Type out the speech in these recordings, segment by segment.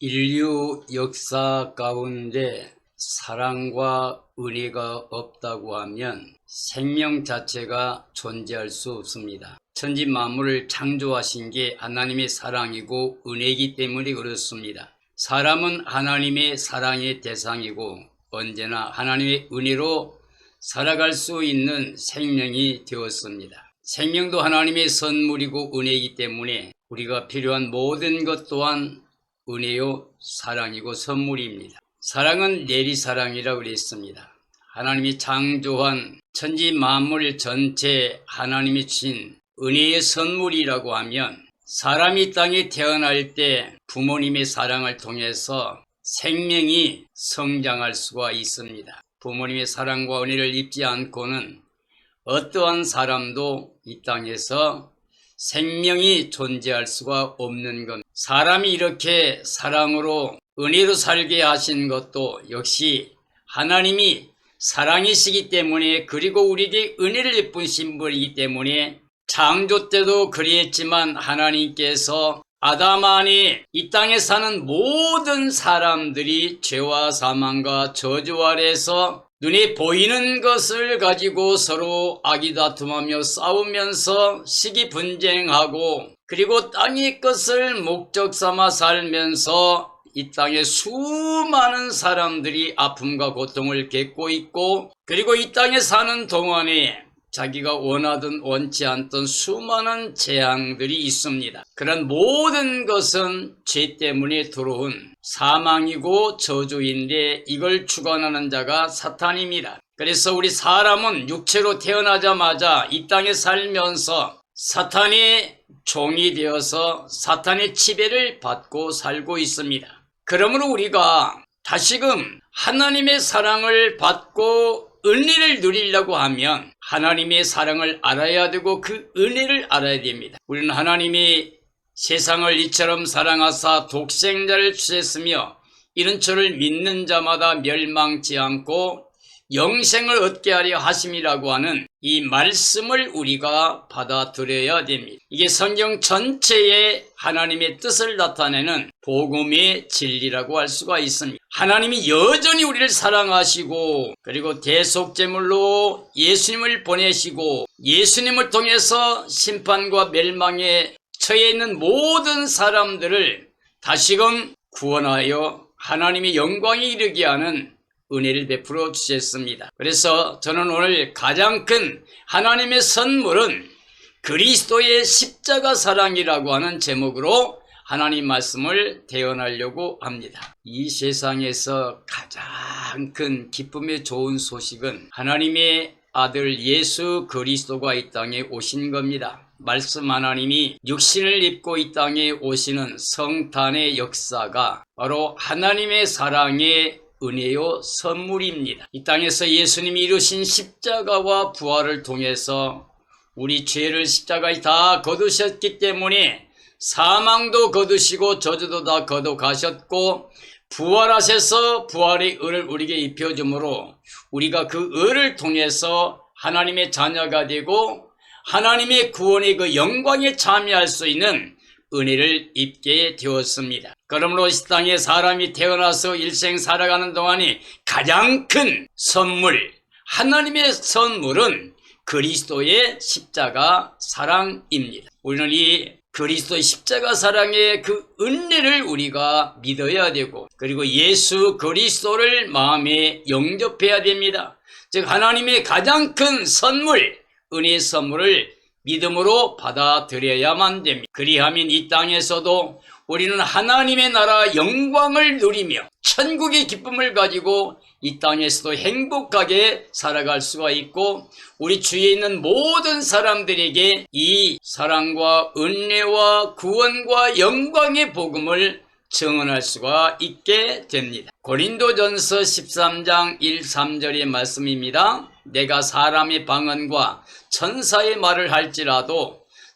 인류 역사 가운데 사랑과 은혜가 없다고 하면 생명 자체가 존재할 수 없습니다. 천지 만물을 창조하신 게 하나님의 사랑이고 은혜이기 때문에 그렇습니다. 사람은 하나님의 사랑의 대상이고 언제나 하나님의 은혜로 살아갈 수 있는 생명이 되었습니다. 생명도 하나님의 선물이고 은혜이기 때문에 우리가 필요한 모든 것 또한 은혜요 사랑이고 선물입니다. 사랑은 내리사랑이라고 그랬습니다. 하나님이 창조한 천지 만물 전체 하나님이 주신 은혜의 선물이라고 하면 사람이 땅에 태어날 때 부모님의 사랑을 통해서 생명이 성장할 수가 있습니다. 부모님의 사랑과 은혜를 입지 않고는 어떠한 사람도 이 땅에서 생명이 존재할 수가 없는 것. 사람이 이렇게 사랑으로 은혜로 살게 하신 것도 역시 하나님이 사랑이시기 때문에 그리고 우리에게 은혜를 베푸신 분이기 때문에 창조 때도 그리했지만 하나님께서 아담 안에 이 땅에 사는 모든 사람들이 죄와 사망과 저주 아래서 눈에 보이는 것을 가지고 서로 아기다툼하며 싸우면서 시기 분쟁하고 그리고 땅의 것을 목적 삼아 살면서 이 땅에 수많은 사람들이 아픔과 고통을 겪고 있고 그리고 이 땅에 사는 동안에 자기가 원하든 원치 않던 수많은 재앙들이 있습니다. 그런 모든 것은 죄 때문에 들어온 사망이고 저주인데 이걸 주관하는 자가 사탄입니다. 그래서 우리 사람은 육체로 태어나자마자 이 땅에 살면서 사탄의 종이 되어서 사탄의 지배를 받고 살고 있습니다. 그러므로 우리가 다시금 하나님의 사랑을 받고 은혜를 누리려고 하면 하나님의 사랑을 알아야 되고 그 은혜를 알아야 됩니다. 우리는 하나님이 세상을 이처럼 사랑하사 독생자를 주셨으며 이런 저를 믿는 자마다 멸망치 않고 영생을 얻게 하려 하심이라고 하는 이 말씀을 우리가 받아들여야 됩니다. 이게 성경 전체에 하나님의 뜻을 나타내는 복음의 진리라고 할 수가 있습니다. 하나님이 여전히 우리를 사랑하시고 그리고 대속제물로 예수님을 보내시고 예수님을 통해서 심판과 멸망에 처해 있는 모든 사람들을 다시금 구원하여 하나님의 영광에 이르게 하는 은혜를 베풀어 주셨습니다. 그래서 저는 오늘 가장 큰 하나님의 선물은 그리스도의 십자가 사랑이라고 하는 제목으로 하나님 말씀을 대언하려고 합니다. 이 세상에서 가장 큰 기쁨의 좋은 소식은 하나님의 아들 예수 그리스도가 이 땅에 오신 겁니다. 말씀 하나님이 육신을 입고 이 땅에 오시는 성탄의 역사가 바로 하나님의 사랑의 은혜요 선물입니다. 이 땅에서 예수님이 이루신 십자가와 부활을 통해서 우리 죄를 십자가에 다 거두셨기 때문에 사망도 거두시고 저주도 다 거두 가셨고 부활하셔서 부활의 의를 우리에게 입혀주므로 우리가 그 의를 통해서 하나님의 자녀가 되고 하나님의 구원의 그 영광에 참여할 수 있는 은혜를 입게 되었습니다. 그러므로 이 땅에 사람이 태어나서 일생 살아가는 동안에 가장 큰 선물, 하나님의 선물은 그리스도의 십자가 사랑입니다. 우리는 이 그리스도의 십자가 사랑의 그 은혜를 우리가 믿어야 되고 그리고 예수 그리스도를 마음에 영접해야 됩니다. 즉 하나님의 가장 큰 선물, 은혜의 선물을 믿음으로 받아들여야만 됩니다. 그리하면 이 땅에서도 우리는 하나님의 나라 영광을 누리며 천국의 기쁨을 가지고 이 땅에서도 행복하게 살아갈 수가 있고 우리 주위에 있는 모든 사람들에게 이 사랑과 은혜와 구원과 영광의 복음을 증언할 수가 있게 됩니다. 고린도전서 13장 1, 3절의 말씀입니다. 내가 사람의 방언과 천사의 말을 할지라도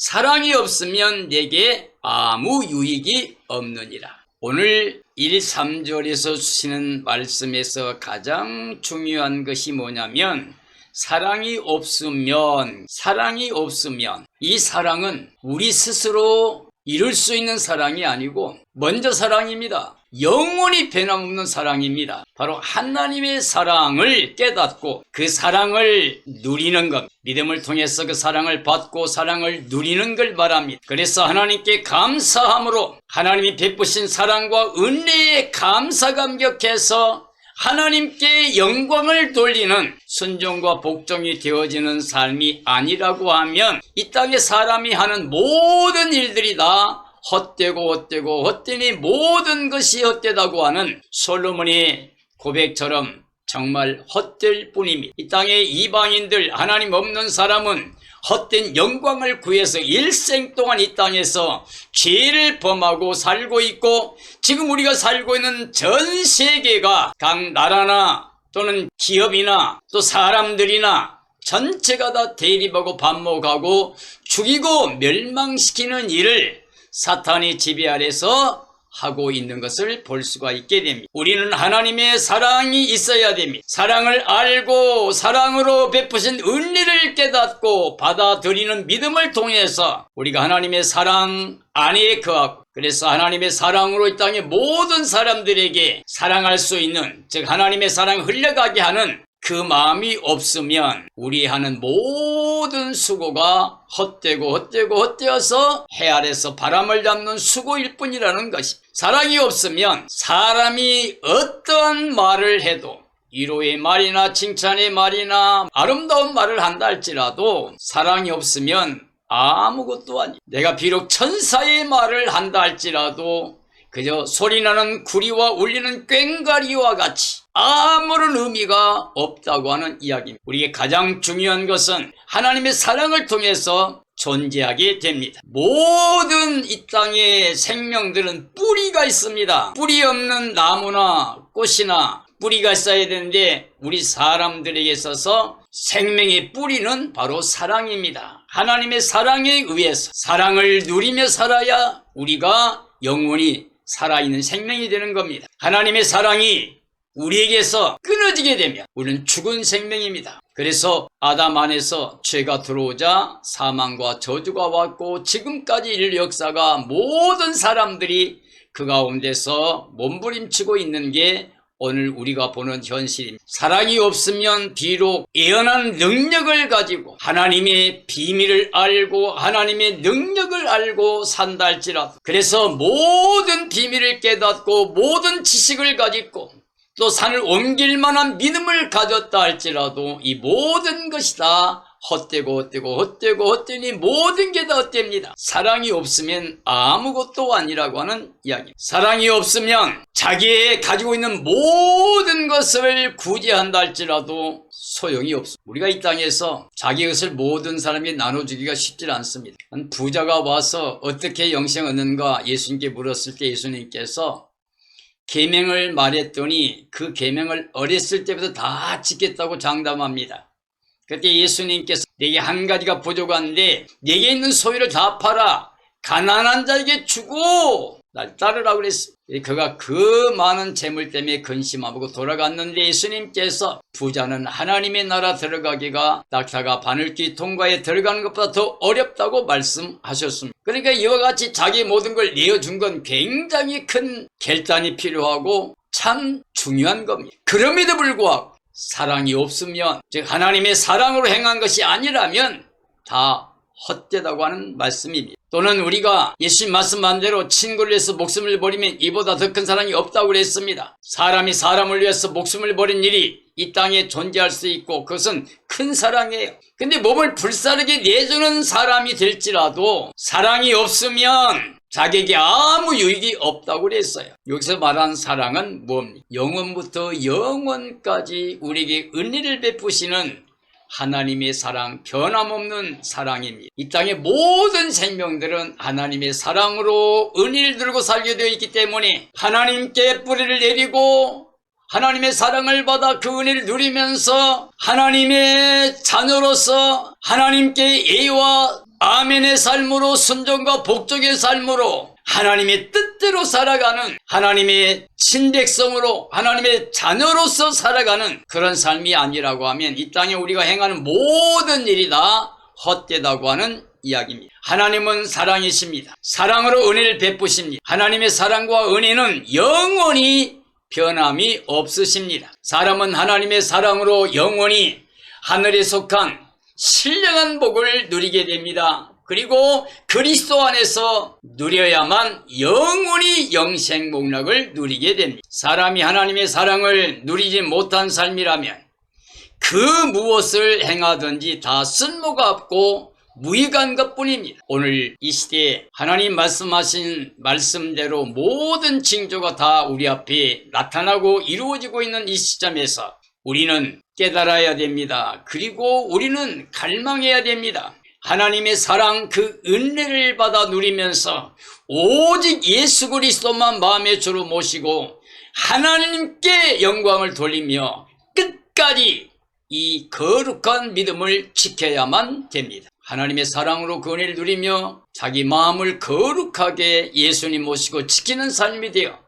사랑이 없으면 내게 아무 유익이 없느니라. 오늘 1, 3절에서 주시는 말씀에서 가장 중요한 것이 뭐냐면 사랑이 없으면 사랑이 없으면 이 사랑은 우리 스스로 이룰 수 있는 사랑이 아니고 먼저 사랑입니다. 영원히 변함없는 사랑입니다. 바로 하나님의 사랑을 깨닫고 그 사랑을 누리는 것. 믿음을 통해서 그 사랑을 받고 사랑을 누리는 걸 말합니다. 그래서 하나님께 감사함으로 하나님이 베푸신 사랑과 은혜에 감사 감격해서 하나님께 영광을 돌리는 순종과 복종이 되어지는 삶이 아니라고 하면 이 땅에 사람이 하는 모든 일들이 다 헛되고 헛되고 헛되니 모든 것이 헛되다고 하는 솔로몬의 고백처럼 정말 헛될 뿐입니다. 이 땅의 이방인들 하나님 없는 사람은 헛된 영광을 구해서 일생 동안 이 땅에서 죄를 범하고 살고 있고 지금 우리가 살고 있는 전 세계가 각 나라나 또는 기업이나 또 사람들이나 전체가 다 대립하고 반목하고 죽이고 멸망시키는 일을 사탄이 지배 아래서 하고 있는 것을 볼 수가 있게 됩니다. 우리는 하나님의 사랑이 있어야 됩니다. 사랑을 알고 사랑으로 베푸신 은혜를 깨닫고 받아들이는 믿음을 통해서 우리가 하나님의 사랑 안에 거하고 그래서 하나님의 사랑으로 이 땅의 모든 사람들에게 사랑할 수 있는 즉 하나님의 사랑 흘려가게 하는 그 마음이 없으면 우리 하는 모든 수고가 헛되고 헛되고 헛되어서 해 아래서 바람을 잡는 수고일 뿐이라는 것이 사랑이 없으면 사람이 어떠한 말을 해도 위로의 말이나 칭찬의 말이나 아름다운 말을 한다 할지라도 사랑이 없으면 아무것도 아니. 내가 비록 천사의 말을 한다 할지라도 그저 소리나는 구리와 울리는 꽹과리와 같이 아무런 의미가 없다고 하는 이야기입니다. 우리에게 가장 중요한 것은 하나님의 사랑을 통해서 존재하게 됩니다. 모든 이 땅의 생명들은 뿌리가 있습니다. 뿌리 없는 나무나 꽃이나 뿌리가 있어야 되는데 우리 사람들에게 있어서 생명의 뿌리는 바로 사랑입니다. 하나님의 사랑에 의해서 사랑을 누리며 살아야 우리가 영원히 살아있는 생명이 되는 겁니다. 하나님의 사랑이 우리에게서 끊어지게 되면 우리는 죽은 생명입니다. 그래서 아담 안에서 죄가 들어오자 사망과 저주가 왔고 지금까지 인류 역사가 모든 사람들이 그 가운데서 몸부림치고 있는 게 오늘 우리가 보는 현실입니다. 사랑이 없으면 비록 예언한 능력을 가지고 하나님의 비밀을 알고 하나님의 능력을 알고 산다 할지라도 그래서 모든 비밀을 깨닫고 모든 지식을 가지고 또 산을 옮길 만한 믿음을 가졌다 할지라도 이 모든 것이 다 헛되고 헛되고 헛되고 헛되니 모든 게 다 헛됩니다. 사랑이 없으면 아무것도 아니라고 하는 이야기. 사랑이 없으면 자기의 가지고 있는 모든 것을 구제한다 할지라도 소용이 없어. 우리가 이 땅에서 자기 것을 모든 사람이 나눠주기가 쉽지 않습니다. 한 부자가 와서 어떻게 영생 얻는가 예수님께 물었을 때 예수님께서 계명을 말했더니 그 계명을 어렸을 때부터 다 지켰다고 장담합니다. 그때 예수님께서 내게 한 가지가 부족한데 내게 있는 소유를 다 팔아 가난한 자에게 주고 날 따르라고 그랬어. 그가 그 많은 재물 때문에 근심하고 돌아갔는데 예수님께서 부자는 하나님의 나라 들어가기가 낙타가 바늘귀 통과에 들어가는 것보다 더 어렵다고 말씀하셨습니다. 그러니까 이와 같이 자기 모든 걸 내어준 건 굉장히 큰 결단이 필요하고 참 중요한 겁니다. 그럼에도 불구하고 사랑이 없으면 즉 하나님의 사랑으로 행한 것이 아니라면 다 헛되다고 하는 말씀입니다. 또는 우리가 예수님 말씀한 대로 친구를 위해서 목숨을 버리면 이보다 더 큰 사랑이 없다고 그랬습니다. 사람이 사람을 위해서 목숨을 버린 일이 이 땅에 존재할 수 있고 그것은 큰 사랑이에요. 근데 몸을 불사르게 내주는 사람이 될지라도 사랑이 없으면 자기에게 아무 유익이 없다고 그랬어요. 여기서 말한 사랑은 뭡니까? 영원부터 영원까지 우리에게 은혜를 베푸시는 하나님의 사랑, 변함없는 사랑입니다. 이 땅의 모든 생명들은 하나님의 사랑으로 은혜를 들고 살게 되어 있기 때문에 하나님께 뿌리를 내리고 하나님의 사랑을 받아 그 은혜를 누리면서 하나님의 자녀로서 하나님께 예와 아멘의 삶으로 순종과 복종의 삶으로 하나님의 뜻대로 살아가는 하나님의 친백성으로 하나님의 자녀로서 살아가는 그런 삶이 아니라고 하면 이 땅에 우리가 행하는 모든 일이 다 헛되다고 하는 이야기입니다. 하나님은 사랑이십니다. 사랑으로 은혜를 베푸십니다. 하나님의 사랑과 은혜는 영원히 변함이 없으십니다. 사람은 하나님의 사랑으로 영원히 하늘에 속한 신령한 복을 누리게 됩니다. 그리고 그리스도 안에서 누려야만 영원히 영생 목락을 누리게 됩니다. 사람이 하나님의 사랑을 누리지 못한 삶이라면 그 무엇을 행하든지 다 쓸모가 없고 무익한 것 뿐입니다. 오늘 이 시대에 하나님 말씀하신 말씀대로 모든 징조가 다 우리 앞에 나타나고 이루어지고 있는 이 시점에서 우리는 깨달아야 됩니다. 그리고 우리는 갈망해야 됩니다. 하나님의 사랑 그 은혜를 받아 누리면서 오직 예수 그리스도만 마음의 주로 모시고 하나님께 영광을 돌리며 끝까지 이 거룩한 믿음을 지켜야만 됩니다. 하나님의 사랑으로 그 은혜를 누리며 자기 마음을 거룩하게 예수님 모시고 지키는 삶이 되어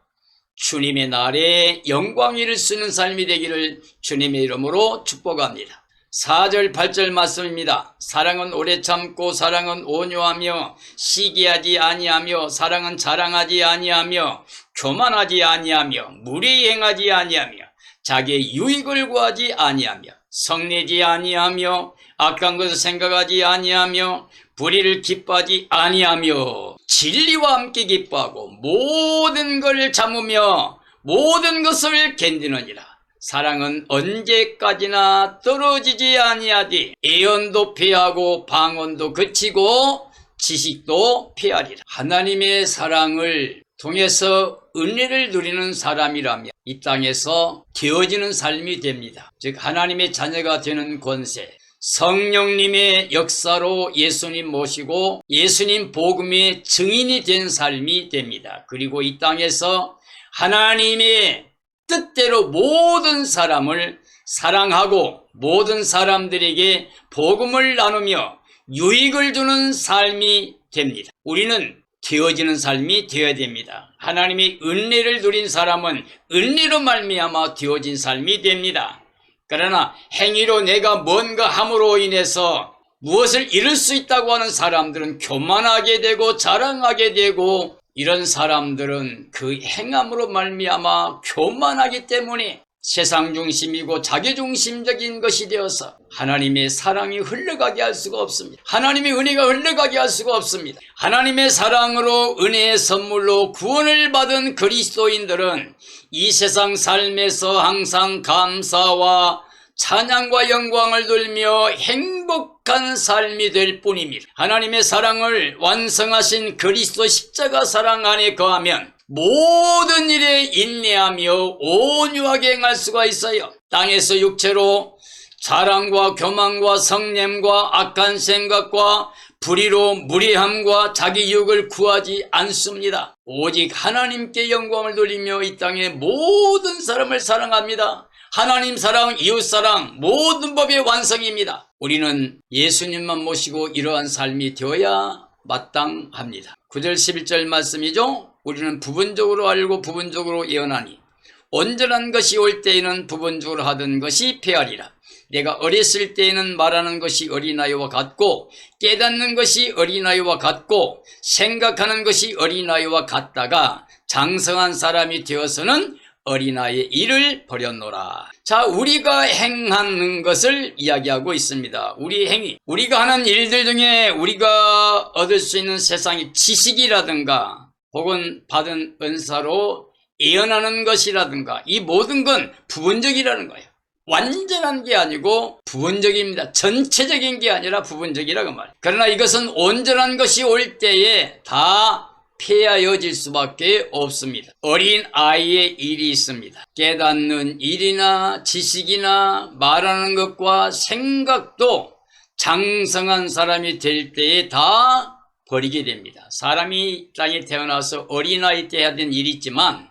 주님의 날에 영광이를 쓰는 삶이 되기를 주님의 이름으로 축복합니다. 4절 8절 말씀입니다. 사랑은 오래 참고 사랑은 온유하며 시기하지 아니하며 사랑은 자랑하지 아니하며 교만하지 아니하며 무리 행하지 아니하며 자기의 유익을 구하지 아니하며 성내지 아니하며 악한 것을 생각하지 아니하며 불의를 기뻐하지 아니하며 진리와 함께 기뻐하고 모든 걸 참으며 모든 것을 견디느니라. 사랑은 언제까지나 떨어지지 아니하디 예언도 피하고 방언도 그치고 지식도 피하리라. 하나님의 사랑을 통해서 은혜를 누리는 사람이라면 이 땅에서 되어지는 삶이 됩니다. 즉 하나님의 자녀가 되는 권세, 성령님의 역사로 예수님 모시고 예수님 복음의 증인이 된 삶이 됩니다. 그리고 이 땅에서 하나님의 뜻대로 모든 사람을 사랑하고 모든 사람들에게 복음을 나누며 유익을 주는 삶이 됩니다. 우리는 되어지는 삶이 되어야 됩니다. 하나님의 은혜를 누린 사람은 은혜로 말미암아 되어진 삶이 됩니다. 그러나 행위로 내가 뭔가 함으로 인해서 무엇을 이룰 수 있다고 하는 사람들은 교만하게 되고 자랑하게 되고 이런 사람들은 그 행함으로 말미암아 교만하기 때문에 세상 중심이고 자기 중심적인 것이 되어서 하나님의 사랑이 흘러가게 할 수가 없습니다. 하나님의 은혜가 흘러가게 할 수가 없습니다. 하나님의 사랑으로 은혜의 선물로 구원을 받은 그리스도인들은 이 세상 삶에서 항상 감사와 찬양과 영광을 돌며 행복한 삶이 될 뿐입니다. 하나님의 사랑을 완성하신 그리스도 십자가 사랑 안에 거하면 모든 일에 인내하며 온유하게 행할 수가 있어요. 땅에서 육체로 자랑과 교만과 성냄과 악한 생각과 불의로 무리함과 자기 유익을 구하지 않습니다. 오직 하나님께 영광을 돌리며 이 땅의 모든 사람을 사랑합니다. 하나님 사랑, 이웃 사랑, 모든 법의 완성입니다. 우리는 예수님만 모시고 이러한 삶이 되어야 마땅합니다. 9절 11절 말씀이죠. 우리는 부분적으로 알고 부분적으로 예언하니 온전한 것이 올 때에는 부분적으로 하던 것이 폐하리라. 내가 어렸을 때에는 말하는 것이 어린아이와 같고 깨닫는 것이 어린아이와 같고 생각하는 것이 어린아이와 같다가 장성한 사람이 되어서는 어린아이의 일을 버렸노라. 자, 우리가 행하는 것을 이야기하고 있습니다. 우리 행위. 우리가 하는 일들 중에 우리가 얻을 수 있는 세상의 지식이라든가 혹은 받은 은사로 예언하는 것이라든가 이 모든 건 부분적이라는 거예요. 완전한 게 아니고 부분적입니다. 전체적인 게 아니라 부분적이라고 말이에요. 그러나 이것은 온전한 것이 올 때에 다 폐하여질 수밖에 없습니다. 어린 아이의 일이 있습니다. 깨닫는 일이나 지식이나 말하는 것과 생각도 장성한 사람이 될 때에 다 버리게 됩니다. 사람이 땅에 태어나서 어린아이 때 되는 일이 있지만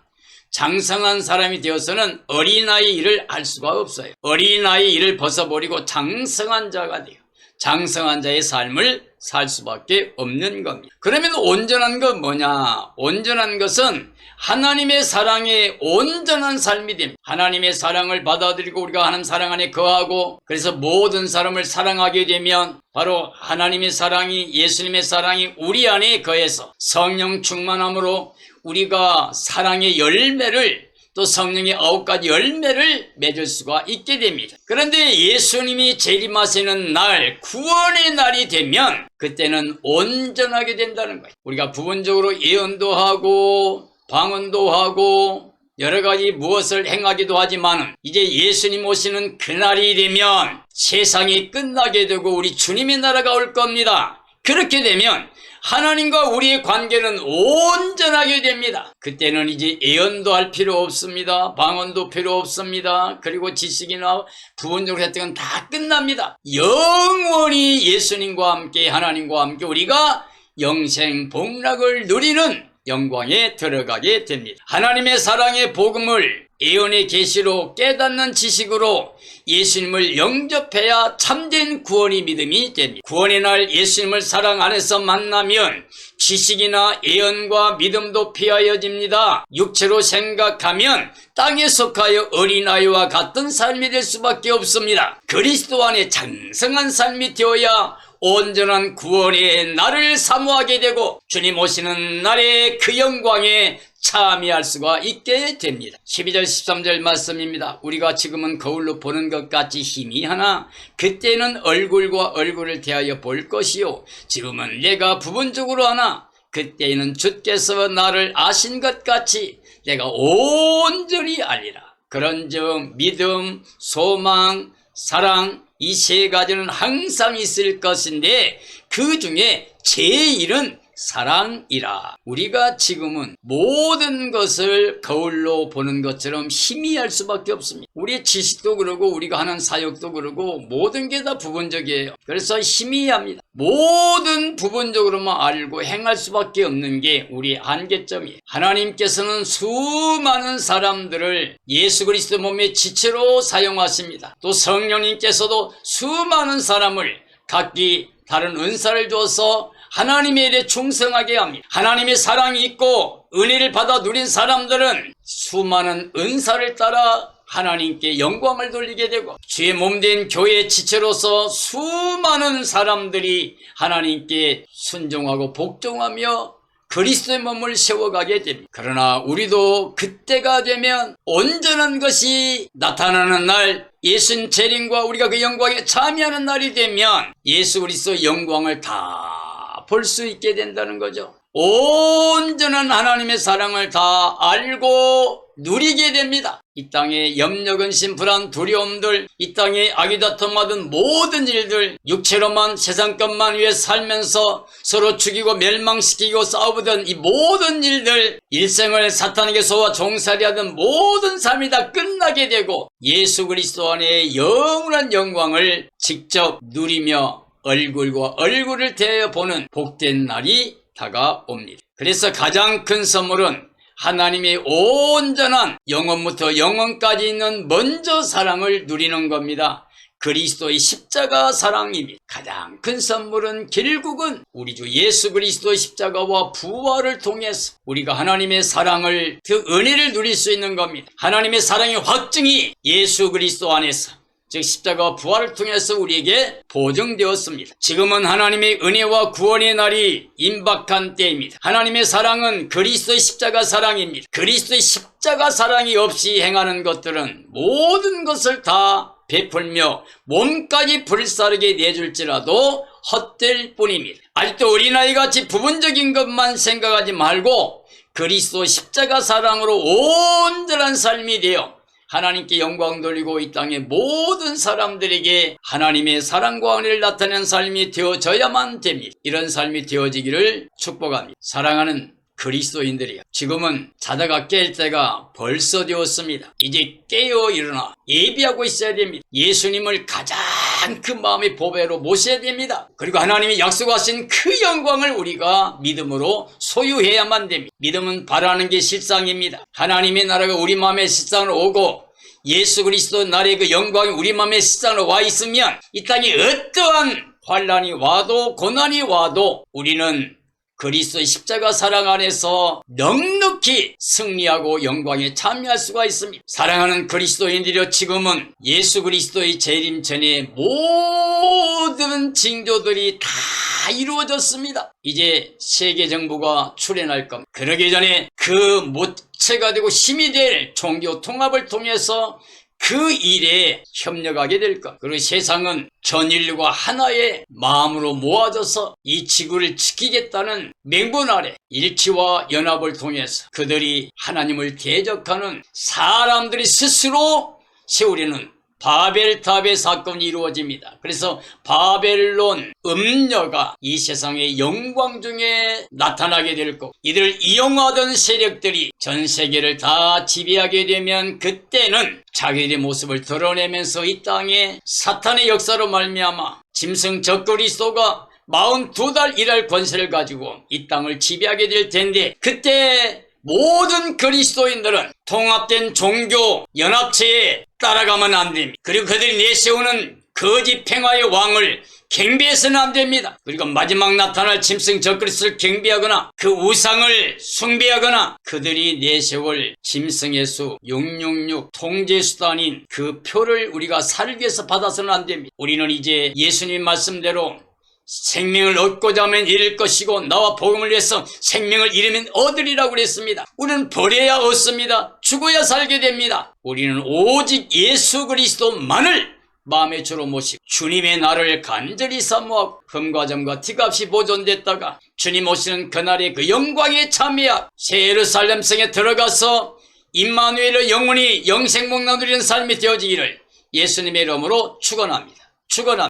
장성한 사람이 되어서는 어린아이 일을 할 수가 없어요. 어린아이 일을 벗어버리고 장성한 자가 돼요. 장성한 자의 삶을 살 수밖에 없는 겁니다. 그러면 온전한 건 뭐냐? 온전한 것은 하나님의 사랑에 온전한 삶이 됩니다. 하나님의 사랑을 받아들이고 우리가 하는 사랑 안에 거하고 그래서 모든 사람을 사랑하게 되면 바로 하나님의 사랑이 예수님의 사랑이 우리 안에 거해서 성령 충만함으로 우리가 사랑의 열매를 또 성령의 아홉 가지 열매를 맺을 수가 있게 됩니다. 그런데 예수님이 재림하시는 날, 구원의 날이 되면 그때는 온전하게 된다는 거예요. 우리가 부분적으로 예언도 하고 방언도 하고 여러 가지 무엇을 행하기도 하지만 이제 예수님 오시는 그날이 되면 세상이 끝나게 되고 우리 주님의 나라가 올 겁니다. 그렇게 되면 하나님과 우리의 관계는 온전하게 됩니다. 그때는 이제 예언도 할 필요 없습니다. 방언도 필요 없습니다. 그리고 지식이나 부분적으로 했던 건 다 끝납니다. 영원히 예수님과 함께 하나님과 함께 우리가 영생 복락을 누리는 영광에 들어가게 됩니다. 하나님의 사랑의 복음을 예언의 계시로 깨닫는 지식으로 예수님을 영접해야 참된 구원이 믿음이 됩니다. 구원의 날 예수님을 사랑 안에서 만나면 지식이나 예언과 믿음도 피하여집니다. 육체로 생각하면 땅에 속하여 어린아이와 같은 삶이 될 수밖에 없습니다. 그리스도 안에 장성한 삶이 되어야 온전한 구원의 날을 사모하게 되고 주님 오시는 날의 그 영광에 참여할 수가 있게 됩니다. 12절 13절 말씀입니다. 우리가 지금은 거울로 보는 것 같이 힘이 하나 그때는 얼굴과 얼굴을 대하여 볼 것이요 지금은 내가 부분적으로 하나 그때는 주께서 나를 아신 것 같이 내가 온전히 알리라. 그런즉 믿음, 소망, 사랑 이 세 가지는 항상 있을 것인데 그 중에 제일은 사랑이라. 우리가 지금은 모든 것을 거울로 보는 것처럼 희미할 수밖에 없습니다. 우리의 지식도 그러고 우리가 하는 사역도 그러고 모든 게 다 부분적이에요. 그래서 희미합니다. 모든 부분적으로만 알고 행할 수밖에 없는 게 우리의 한계점이에요. 하나님께서는 수많은 사람들을 예수 그리스도 몸의 지체로 사용하십니다. 또 성령님께서도 수많은 사람을 각기 다른 은사를 줘서 하나님의 일에 충성하게 합니다. 하나님의 사랑이 있고 은혜를 받아 누린 사람들은 수많은 은사를 따라 하나님께 영광을 돌리게 되고 주의 몸된 교회 지체로서 수많은 사람들이 하나님께 순종하고 복종하며 그리스도의 몸을 세워가게 됩니다. 그러나 우리도 그때가 되면 온전한 것이 나타나는 날 예수님 재림과 우리가 그 영광에 참여하는 날이 되면 예수 그리스도 영광을 다 볼 수 있게 된다는 거죠. 온전한 하나님의 사랑을 다 알고 누리게 됩니다. 이 땅에 염려 근심 불안 두려움들 이 땅에 악이 다툼하던 모든 일들 육체로만 세상 것만 위해 살면서 서로 죽이고 멸망시키고 싸우던 이 모든 일들 일생을 사탄에게 소와 종살이 하던 모든 삶이 다 끝나게 되고 예수 그리스도 안에 영원한 영광을 직접 누리며 얼굴과 얼굴을 대해 보는 복된 날이 다가옵니다. 그래서 가장 큰 선물은 하나님의 온전한 영원부터 영원까지 있는 먼저 사랑을 누리는 겁니다. 그리스도의 십자가 사랑입니다. 가장 큰 선물은 결국은 우리 주 예수 그리스도의 십자가와 부활을 통해서 우리가 하나님의 사랑을 그 은혜를 누릴 수 있는 겁니다. 하나님의 사랑의 확증이 예수 그리스도 안에서 즉 십자가와 부활을 통해서 우리에게 보증되었습니다. 지금은 하나님의 은혜와 구원의 날이 임박한 때입니다. 하나님의 사랑은 그리스도의 십자가 사랑입니다. 그리스도의 십자가 사랑이 없이 행하는 것들은 모든 것을 다 베풀며 몸까지 불사르게 내줄지라도 헛될 뿐입니다. 아직도 어린아이같이 부분적인 것만 생각하지 말고 그리스도 십자가 사랑으로 온전한 삶이 되어 하나님께 영광 돌리고 이 땅의 모든 사람들에게 하나님의 사랑과 은혜를 나타내는 삶이 되어져야만 됩니다. 이런 삶이 되어지기를 축복합니다. 사랑하는 그리스도인들이요. 지금은 자다가 깰 때가 벌써 되었습니다. 이제 깨어 일어나 예비하고 있어야 됩니다. 예수님을 가장 또한 그 마음의 보배로 모셔야 됩니다. 그리고 하나님이 약속하신 그 영광을 우리가 믿음으로 소유해야만 됩니다. 믿음은 바라는 게 실상입니다. 하나님의 나라가 우리 마음의 실상으로 오고 예수 그리스도 나라의 그 영광이 우리 마음의 실상으로 와 있으면 이 땅에 어떠한 환란이 와도 고난이 와도 우리는 그리스도의 십자가 사랑 안에서 넉넉히 승리하고 영광에 참여할 수가 있습니다. 사랑하는 그리스도인들여 지금은 예수 그리스도의 재림 전에 모든 징조들이 다 이루어졌습니다. 이제 세계 정부가 출현할 겁니다. 그러기 전에 그 모체가 되고 힘이 될 종교 통합을 통해서 그 일에 협력하게 될 것. 그리고 세상은 전 인류가 하나의 마음으로 모아져서 이 지구를 지키겠다는 맹분 아래 일치와 연합을 통해서 그들이 하나님을 대적하는 사람들이 스스로 세우려는 바벨탑의 사건이 이루어집니다. 그래서 바벨론 음녀가 이 세상의 영광 중에 나타나게 될 거고 이들을 이용하던 세력들이 전 세계를 다 지배하게 되면 그때는 자기들의 모습을 드러내면서 이 땅에 사탄의 역사로 말미암아 짐승 적그리스도가 42달 일할 권세를 가지고 이 땅을 지배하게 될 텐데 그때 모든 그리스도인들은 통합된 종교 연합체에 따라가면 안 됩니다. 그리고 그들이 내세우는 거짓 평화의 왕을 경배해서는 안 됩니다. 그리고 마지막 나타날 짐승 적그리스를 경배하거나 그 우상을 숭배하거나 그들이 내세울 짐승의 수666 통제수단인 그 표를 우리가 살기 위해서 받아서는 안 됩니다. 우리는 이제 예수님 말씀대로 생명을 얻고자 하면 잃을 것이고 나와 복음을 위해서 생명을 잃으면 얻으리라고 그랬습니다. 우리는 버려야 얻습니다. 죽어야 살게 됩니다. 우리는 오직 예수 그리스도만을 마음의 주로 모시고 주님의 나를 간절히 사모하고 흠과 점과 티값이 보존됐다가 주님 오시는 그날의 그 영광에 참여하고 새 예루살렘 성에 들어가서 임마누엘의 영혼이 영생목 나누리는 삶이 되어지기를 예수님의 이름으로 축원합니다. 축원합니다.